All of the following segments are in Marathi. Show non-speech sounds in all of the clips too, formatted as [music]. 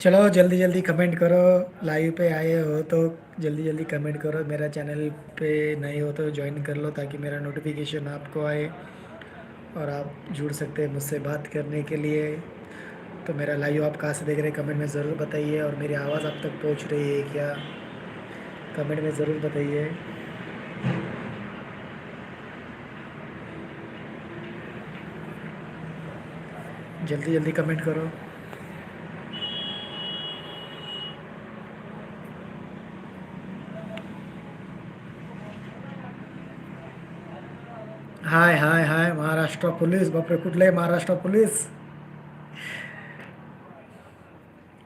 चलो, जल्दी जल्दी कमेंट करो। लाइव पे आए हो तो जल्दी जल्दी कमेंट करो। मेरा चैनल पे नहीं हो तो ज्वाइन कर लो ताकि मेरा नोटिफिकेशन आपको आए और आप जुड़ सकते हैं मुझसे बात करने के लिए। तो मेरा लाइव आप कहाँ से देख रहे हैं? कमेंट में ज़रूर बताइए और मेरी आवाज़ आप तक पहुँच रही है क्या? कमेंट में ज़रूर बताइए। जल्दी जल्दी कमेंट करो। Hi hi hi Maharashtra police. बापरे कुठलं आहे महाराष्ट्र पोलीस?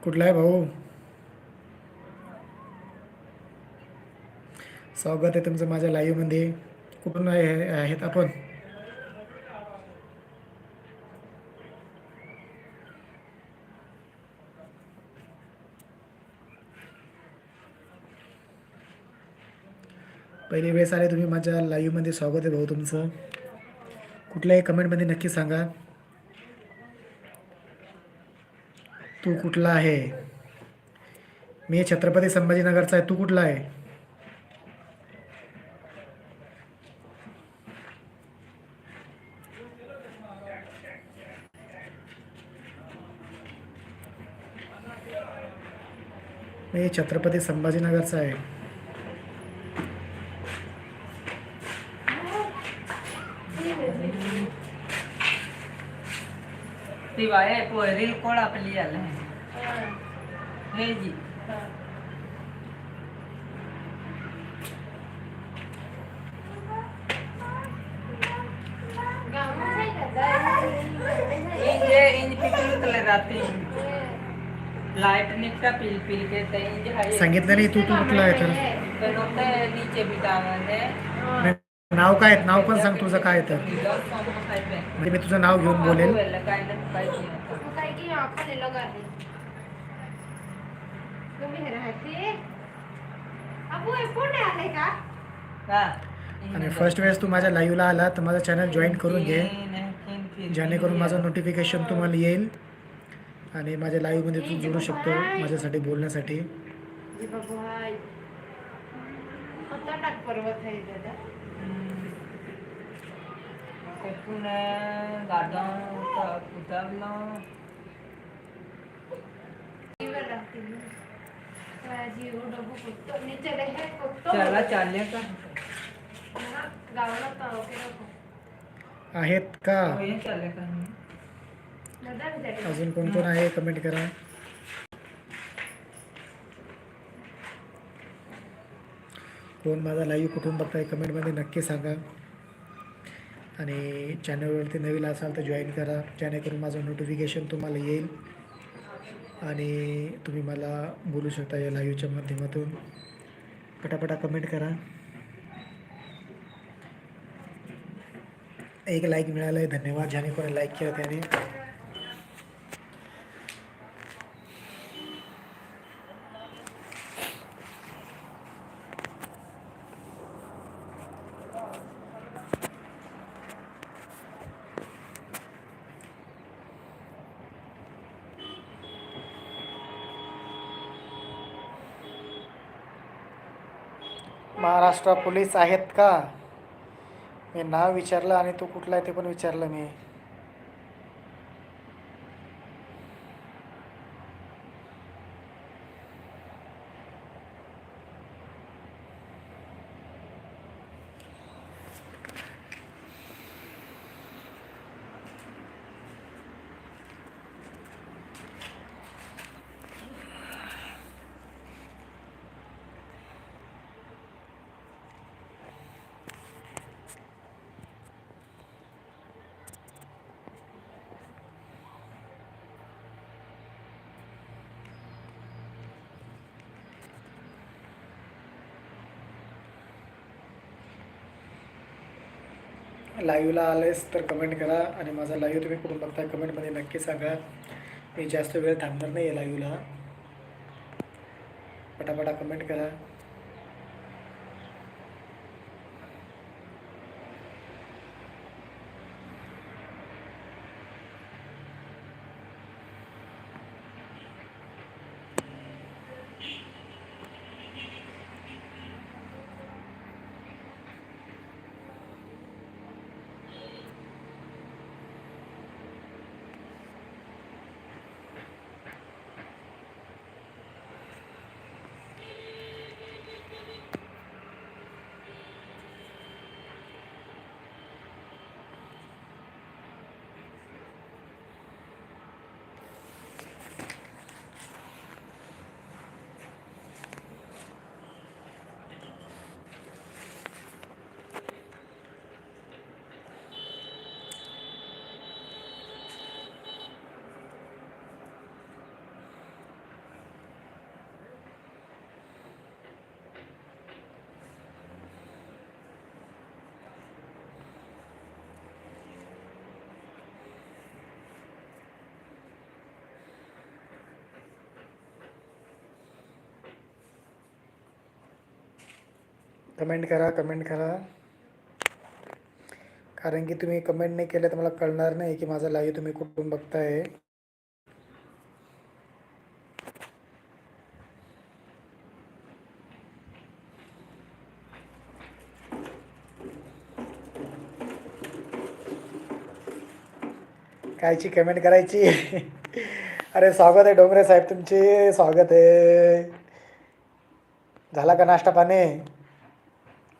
कुठला आहे भाऊ? स्वागत आहे तुमचं माझ्या लाईव्हमध्ये कुठून आहे आहेत आपण? पहिली वेळेस आले तुम्ही माझ्या लाईव्हमध्ये स्वागत आहे भाऊ तुमचं. कुठल्याही कमेंटमध्ये नक्की सांगा. तू कुठला आहे? मी छत्रपती संभाजीनगरचा आहे तू कुठला आहे? मी छत्रपती संभाजीनगरचा आहे. सिवाय पोरील कोण आपली आलं हे जी लाइट निकटा पिल पिल के सांगितलं नाही तू तू कुठला आहे तर नीचे नाव काय आहेत? नाव पण सांग तुझं काय तर. म्हणजे मी तुझं नाव घेऊन बोलेल आणि फर्स्ट वेळेस तू माझ्या लाईव्हला आला तर माझा चॅनल जॉईन करून घे. जेणेकरून माझं नोटिफिकेशन तुम्हाला येईल. आणि माझ्या लाईव्हमध्ये तू जोडू शकतो माझ्यासाठी बोलण्यासाठी. पर्वत आहे दादा. नीचे रहे कुत्तो चला चालले का? आहेत का? अजून कोण कोण आहे? कमेंट करा. कोण माझा लाईव्ह कुठून बघताय? कमेंटमध्ये नक्की सांगा. आणि चॅनलवरती नवीन असाल तर जॉईन करा. जेणेकरून माझं नोटिफिकेशन तुम्हाला येईल. आणि तुम्ही मला बोलू शकता या लाईव्हच्या माध्यमातून. पटापटा कमेंट करा. एक लाईक मिळालं आहे धन्यवाद. ज्याने कोणी लाईक केलं त्याने. महाराष्ट्र पोलीस आहेत का? मी नाव विचारलं आणि तू कुठला आहे ते पण विचारलं मी. लाईव्हला आलेस तर कमेंट करा आणि माझा लाईव्ह तुम्ही कुठून बघता कमेंटमध्ये नक्की सांगा. मी जास्त वेळ थांबणार नाही आहे लाईव्हला. पटापटा कमेंट करा. कमेंट करा कमेंट करा. कारण की तुम्ही कमेंट नाही केलं तर मला कळणार नाही की माझा लाईव्ह तुम्ही कुठून बघताय. कायची कमेंट करायची? [laughs] अरे स्वागत आहे डोंगरे साहेब तुमचे स्वागत आहे. झाला का नाश्ता पाणी?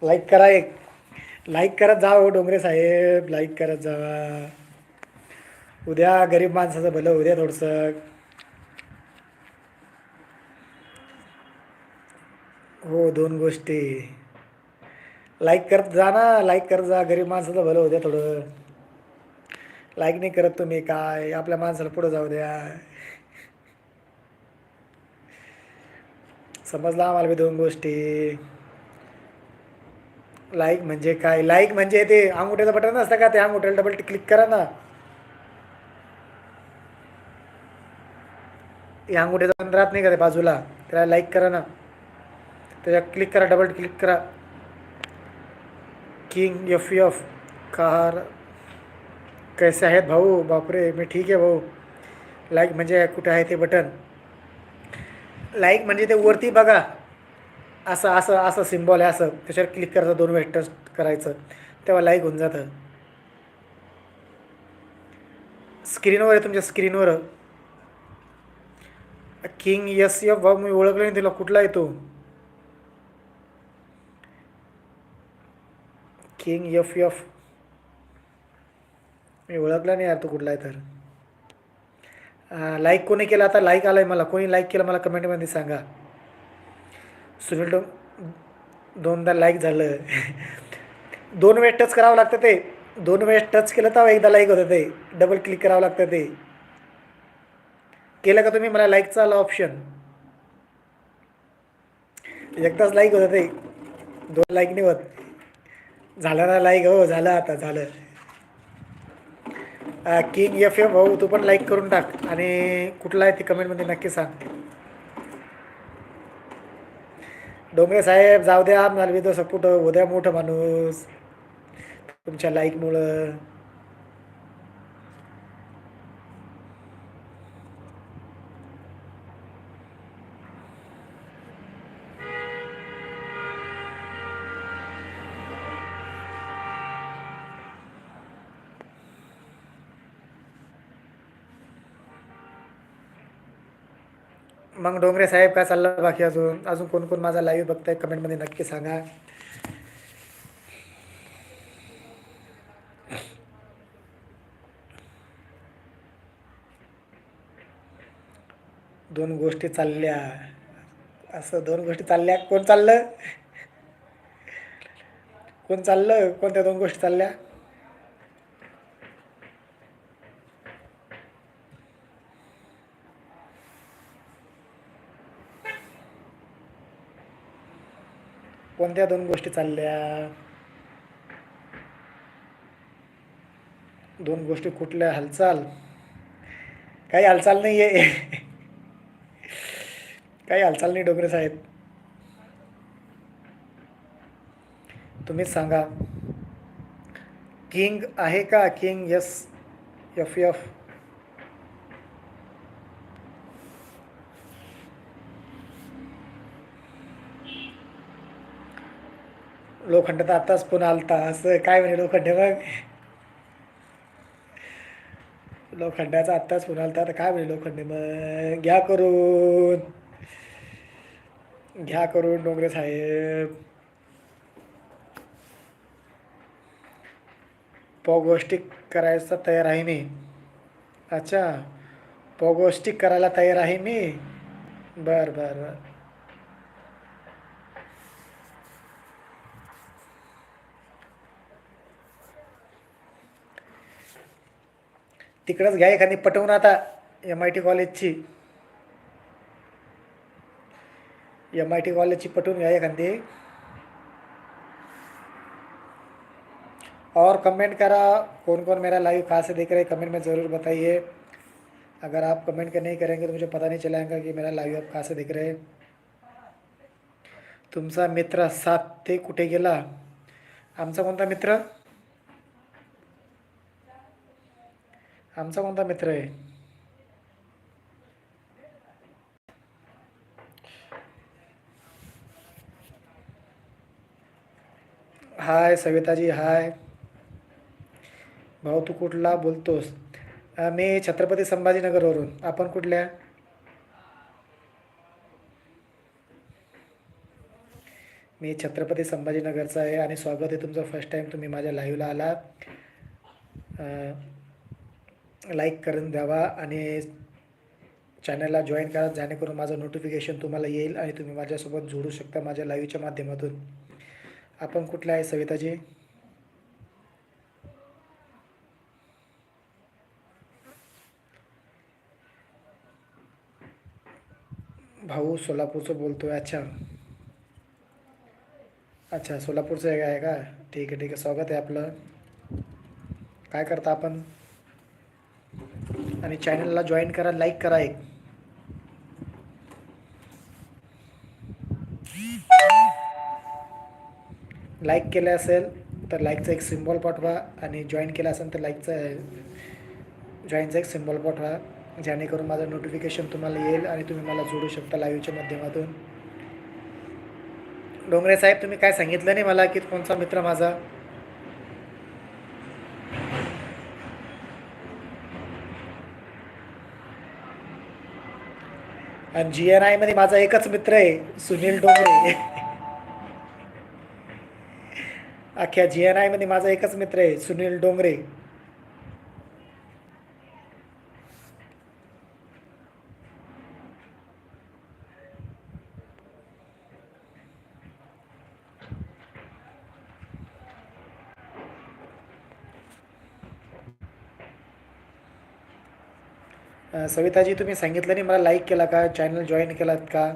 लाईक करा एक. लाईक करत जा हो डोंगरे साहेब. लाईक करत जावा उद्या गरीब माणसाचं भलं उद्या थोडंसं. हो दोन गोष्टी. लाईक करत जा ना. लाईक करत जा. गरीब माणसाचं भलं उद्या थोडं. लाईक नाही करत तुम्ही काय. आपल्या माणसाला पुढं जाऊ द्या. समजला आम्हाला बी दोन गोष्टी. लाईक म्हणजे काय? लाईक म्हणजे ते अंगुठ्याचं बटन असतं का? ते अंगुठ्याला डबल क्लिक करा ना. या अंगुठ्याचं बटन राहत नाही का ते बाजूला? त्याला लाईक करा ना. त्याच्या क्लिक करा डबल क्लिक करा. किंग एफ एफ कार कैसे आहेत भाऊ? बापरे मी ठीक आहे भाऊ. लाईक म्हणजे कुठं आहे ते बटन? लाईक म्हणजे ते वरती बघा. असं असं असं सिम्बॉल आहे असं. त्याच्यावर क्लिक करायचं दोन वेळ टच करायचं. तेव्हा लाईक होऊन जातं. स्क्रीनवर आहे तुमच्या स्क्रीनवर किंग यस एफ भाऊ मी ओळखलं नाही तुला. कुठला आहे तो? किंग यफ यफ मी ओळखला नाही यार तो कुठला आहे तर. लाईक कोणी केला? आता लाईक आलं आहे मला. कोणी लाईक केलं मला कमेंटमध्ये सांगा. सुनील डों दोनदा लाईक झालं. दोन वेळेस टच करावं लागतं ते. दोन वेळेस टच केलं तर एकदा लाईक होतं ते. डबल क्लिक करावं लागतं ते. केलं का तुम्ही? मला लाईकचा आला ऑप्शन एकदाच लाईक होतं ते. दोन लाईक नाही होत. झालं ना लाईक हो झालं आता झालं. किंग एफ एफ भाऊ तू पण लाईक करून टाक. आणि कुठला आहे ते कमेंटमध्ये नक्की सांग. डोंगरे साहेब जाऊ द्या मला विदो सपोर्ट उद्या मोठं माणूस. तुमच्या लाईकमुळं मग डोंगरे साहेब काय चाललं बाकी अजून? अजून कोण कोण माझा लाईव्ह बघताय कमेंटमध्ये नक्की सांगा. दोन गोष्टी चालल्या. असं दोन गोष्टी चालल्या. कोण चाललं? कोण चाललं? कोणत्या दोन गोष्टी चालल्या? कोणत्या दोन गोष्टी चालल्या? दोन गोष्टी कुठल्या? हालचाल? काही हालचाल नाही आहे काही हालचाल नाही डोंगरे साहेब. तुम्हीच सांगा. किंग आहे का? किंग यस एफ एफ लोखंड तर आत्ताच पुन्हा आलता. असं काय म्हणे लोखंड मग लोखंडाचा आत्ताच पुन्हा आलता. तर काय म्हणे लोखंड? मग घ्या करून. घ्या करून डोंगरे साहेब. पॉगोस्टिक करायचा तयार आहे मी. अच्छा. पॉगोस्टिक करायला तयार आहे मी. बरं बरं बरं. तिकडंच घ्या एखादी पटवून आता एम आय टी कॉलेजची एम आय टी कॉलेजची पटवून घ्या एखादी. और कमेंट करा कौन कौन मेरा लाइव कहाँ से देख रहे हैं कमेंट में ज़रूर बताइए. अगर आप कमेंट नहीं करेंगे तो मुझे पता नहीं चलेगा कि मेरा लाइव आप कहाँ से देख रहे. हैं तुमचा मित्र सात ते कुठे गेला? आमचा कोणता मित्र? आमचा कोणता मित्र आहे? हाय सविताजी हाय. भाऊ तू कुठला बोलतोस? मी छत्रपती संभाजीनगरवरून. आपण कुठल्या? मी छत्रपती संभाजीनगरचा आहे आणि स्वागत आहे तुमचं फर्स्ट टाईम तुम्ही माझ्या लाईव्हला आला लाईक करून द्यावा आणि चॅनलला जॉईन करा जेणेकरून माझं नोटिफिकेशन तुम्हाला येईल आणि तुम्ही माझ्यासोबत जोडू शकता माझ्या लाईव्हच्या माध्यमातून. आपण कुठल्या आहे सविताजी? भाऊ सोलापूरचं बोलतो आहे अच्छा. अच्छा सोलापूरचं आहे का? ठीक आहे ठीक आहे. स्वागत आहे आपलं. काय करता आपण? आणि चॅनलला जॉईन करा लाईक करा एक. लाईक केलं असेल तर लाईकचा एक सिम्बॉल पाठवा आणि जॉईन केलं असेल तर लाईकचा जॉईनचा एक सिम्बॉल पाठवा जेणेकरून माझं नोटिफिकेशन तुम्हाला येईल आणि तुम्ही मला जोडू शकता लाईव्हच्या माध्यमातून. डोंगरे साहेब तुम्ही काय सांगितलं नाही मला की कोणचा मित्र माझा? आणि जी एन आयमध्ये माझा एकच मित्र आहे सुनील डोंगरे. अख्ख्या जी एन आयमध्ये माझा एकच मित्र आहे सुनील डोंगरे. सविताजी तुम्ही सांगितलं नाही मला लाईक केला का? चॅनल जॉईन केलात का?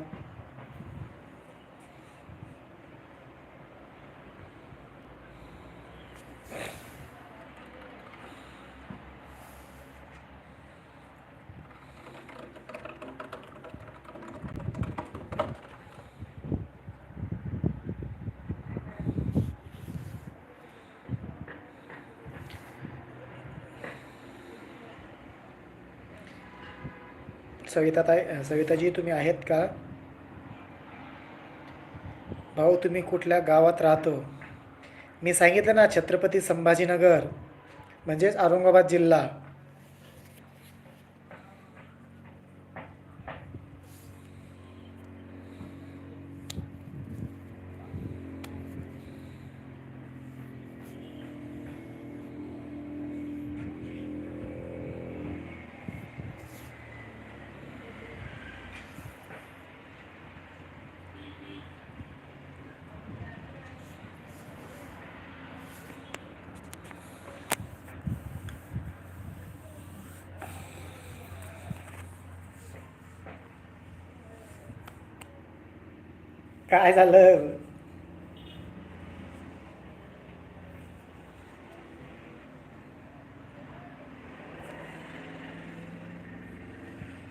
सविताताई सविताजी तुम्ही आहेत का? भाऊ तुम्ही कुठल्या गावात राहतो? मी सांगितलं ना छत्रपती संभाजीनगर म्हणजेच औरंगाबाद जिल्हा. काय झालं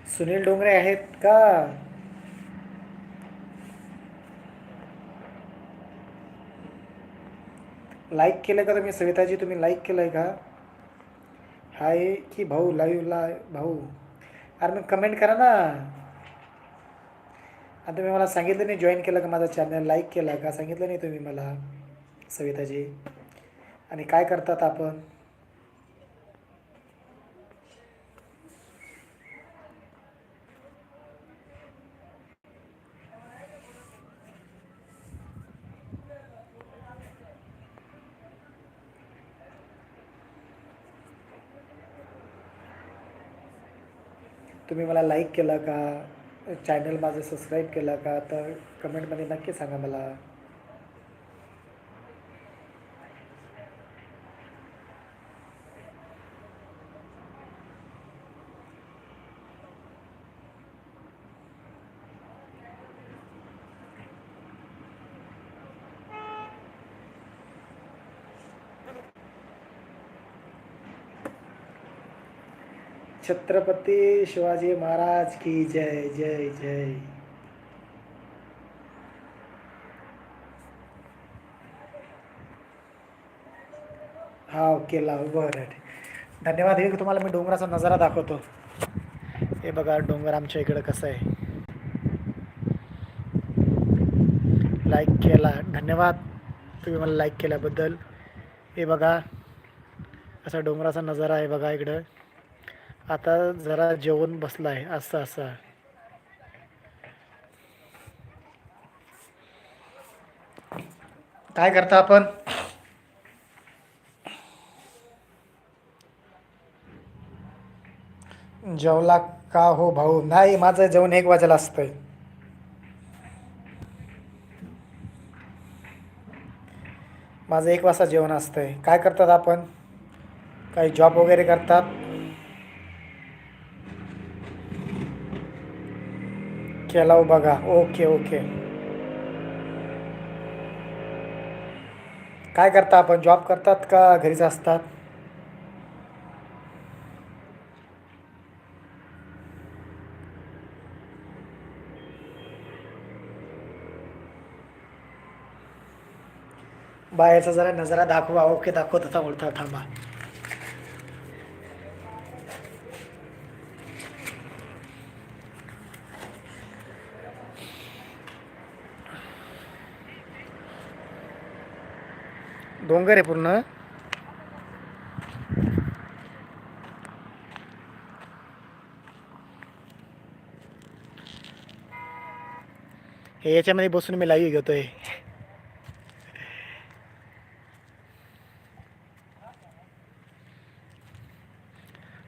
सुनील डोंगरे आहेत का लाईक केलं का तुम्ही सविताजी तुम्ही लाईक केलंय का हाय की भाऊ लाईव्हला भाऊ अरे मग कमेंट करा ना आणि तुम्ही मला सांगितलं नाही जॉईन केलं का माझा चॅनल लाईक केला का सांगितलं नाही तुम्ही मला सविताजी. आणि काय करतात आपण? तुम्ही मला लाईक केलं का? चॅनल माझं सबस्क्राईब केलं का तर कमेंटमध्ये नक्की सांगा मला. छत्रपती शिवाजी महाराज की जय जय जय. हा ओके लाव बरं धन्यवाद हे तुम्हाला मी डोंगराचा नजारा दाखवतो. हे बघा डोंगर आमच्या इकडं कसं आहे. लाईक केला. धन्यवाद तुम्ही मला लाईक केल्याबद्दल. हे बघा असा डोंगराचा नजारा आहे बघा इकडं. आता जरा जेवण बसलं आहे असं असं. काय करता आपण? जेवला का हो भाऊ? नाही माझं जेवण एक वाजेला असतंय. माझं एक वाजता जेवण असतंय. काय करतात आपण? काही जॉब वगैरे करतात? केला बघा. Okay okay. काय करता आपण? जॉब करतात का घरीच असतात? बाहेरचा जरा नजारा दाखवा. ओके दाखवत. होता बोलता थांबा. डोंगर आहे पूर्ण. हे याच्यामध्ये बसून मी लाईव्ह घेतोय.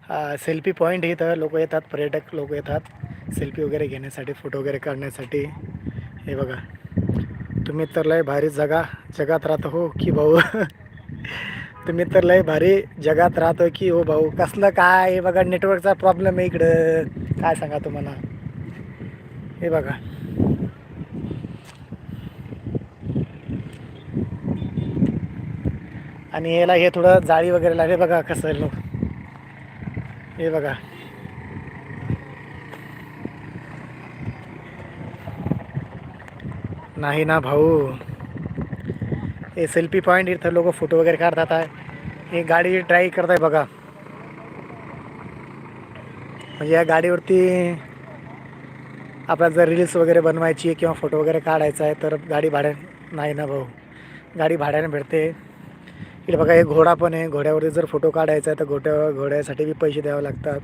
हा सेल्फी पॉईंट इथं. लोक येतात पर्यटक लोक येतात. सेल्फी वगैरे घेण्यासाठी फोटो वगैरे काढण्यासाठी. हे बघा. तुम्ही तर लय भारी जगा जगात राहतो हो की भाऊ. तुम्ही तर लय भारी जगात राहतो की हो भाऊ. कसलं काय? हे बघा नेटवर्कचा प्रॉब्लेम आहे इकडं. काय सांगा तुम्हाला? हे बघा. आणि याला हे थोडं जाळी वगैरे लागले बघा कसं आहे हे बघा. नाही ना भाऊ. हे सेल्फी पॉईंट इथं लोक फोटो वगैरे काढतात आहे. हे गाडी ट्राय करत आहे बघा. म्हणजे या गाडीवरती आपल्याला जर रील्स वगैरे बनवायची किंवा फोटो वगैरे काढायचा आहे तर गाडी भाड्या नाही ना भाऊ. गाडी भाड्याने भेटते. इकडे बघा हे घोडा पण आहे. घोड्यावरती जर फोटो काढायचा आहे तर घोड्या घोड्यासाठी बी पैसे द्यावे लागतात.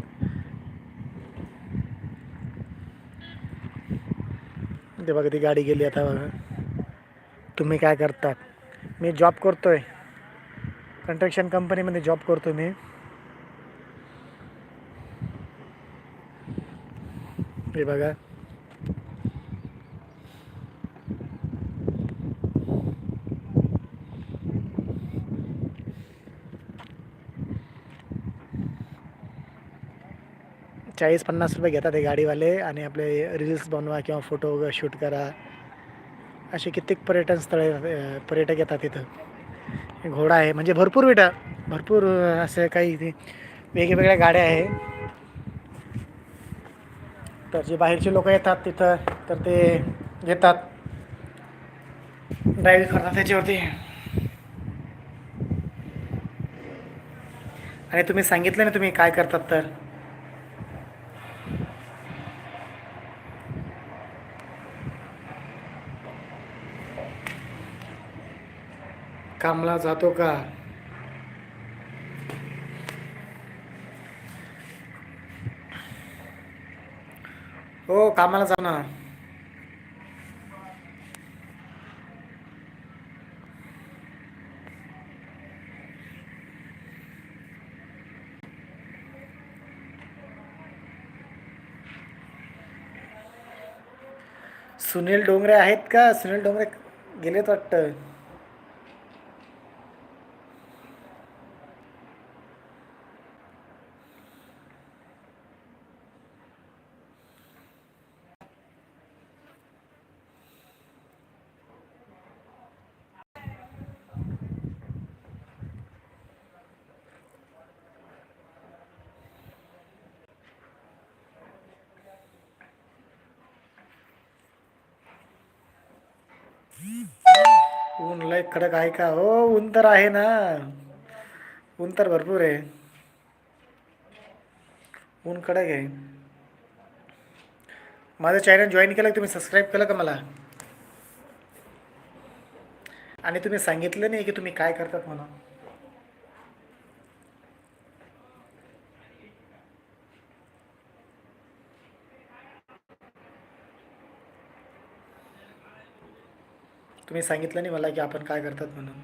ते बघा ती गाडी गेली आता बघा. तुम्ही काय करतात? मी जॉब करतो आहे कंस्ट्रक्शन कंपनीमध्ये जॉब करतो मी. हे बघा. चाळीस पन्नास रुपये घेतात हे गाडीवाले आणि आपले रील्स बनवा किंवा फोटो वगैरे शूट करा. असे कित्येक पर्यटन स्थळे पर्यटक येतात तिथं. घोडा आहे म्हणजे भरपूर बेटा भरपूर असे काही इथे वेगवेगळ्या गाड्या आहे. तर जे बाहेरचे लोक येतात तिथं तर ते घेतात. ड्राईव्ह करतात त्याच्यावरती. आणि तुम्ही सांगितलं ना तुम्ही काय करतात तर? कामला जातो का? हो कामाला जा ना. सुनील डोंगरे आहेत का? सुनील डोंगरे गेलेत वाटतं ऊन लय कडक आहे का? हो ऊन तर आहे ना. ऊन तर भरपूर आहे. ऊन कडक आहे. माझं चॅनल जॉईन केलं तुम्ही सबस्क्राईब केलं का मला? आणि तुम्ही सांगितलं नाही की तुम्ही काय करतात म्हणून. तुम्ही सांगितलं नाही मला की आपण काय करतात म्हणून.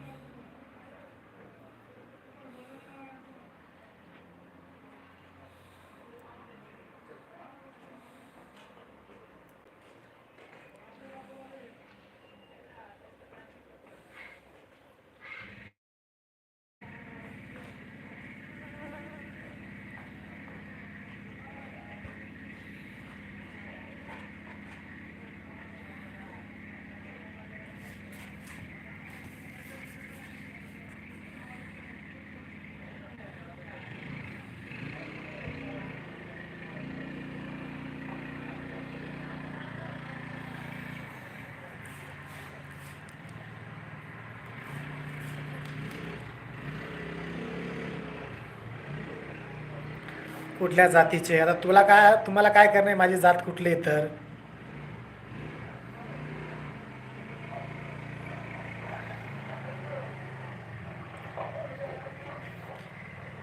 कुठल्या जातीचे? आता तुला काय तुम्हाला काय करणे? माझी जात कुठली आहे तर?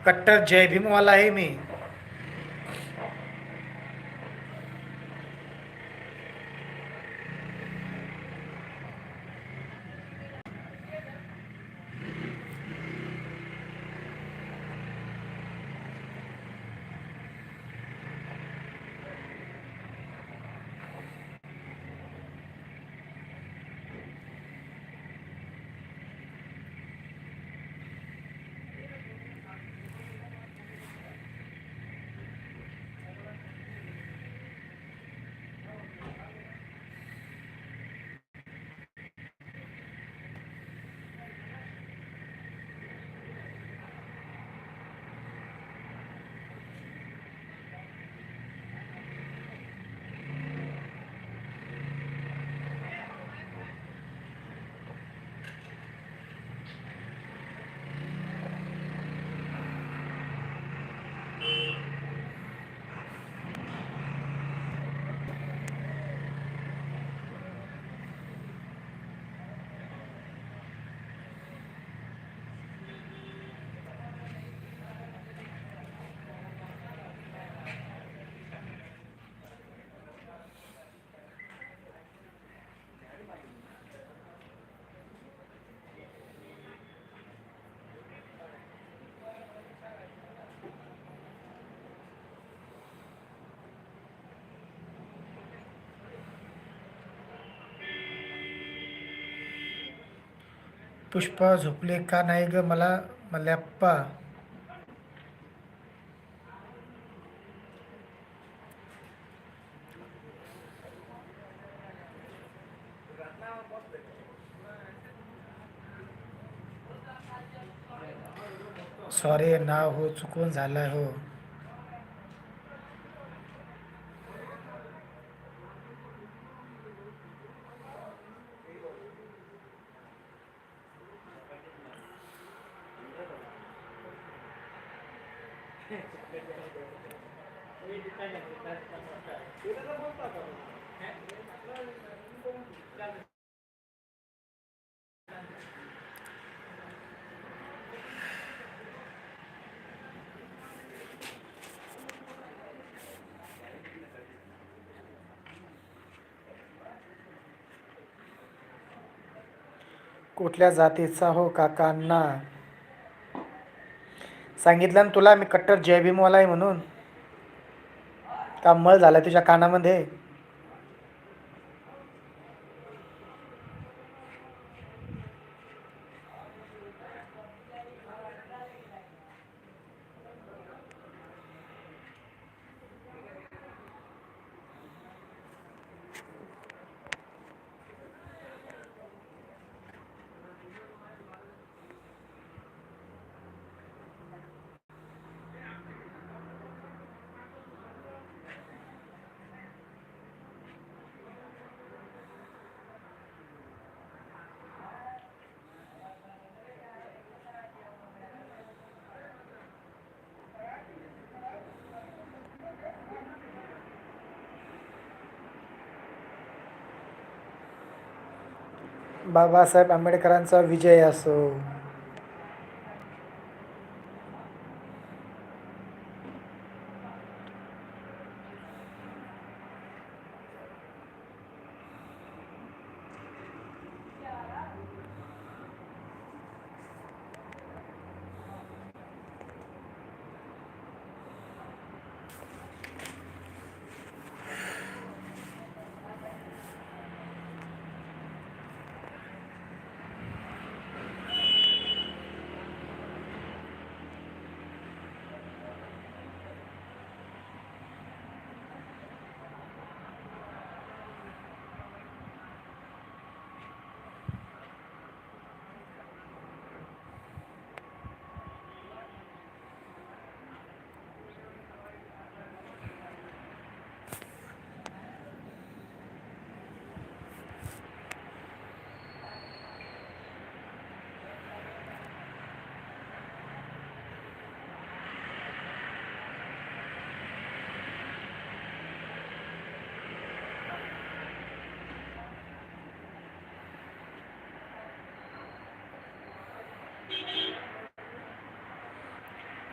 कट्टर जय भीमवाला आहे मी. पुष्पा झोपले का नाही ग मला? मल्याप्पा सॉरी ना हो चुकून झालं हो. कुठल्या जातीचा हो काकांना? सांगितलं ना तुला मी कट्टर जय भीमवाला आहे म्हणून. का मळ झाला तुझ्या कानामध्ये? बाबासाहेब आंबेडकरांचा विजय असो.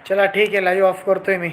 चला ठीक आहे लाईव्ह ऑफ करतोय मी.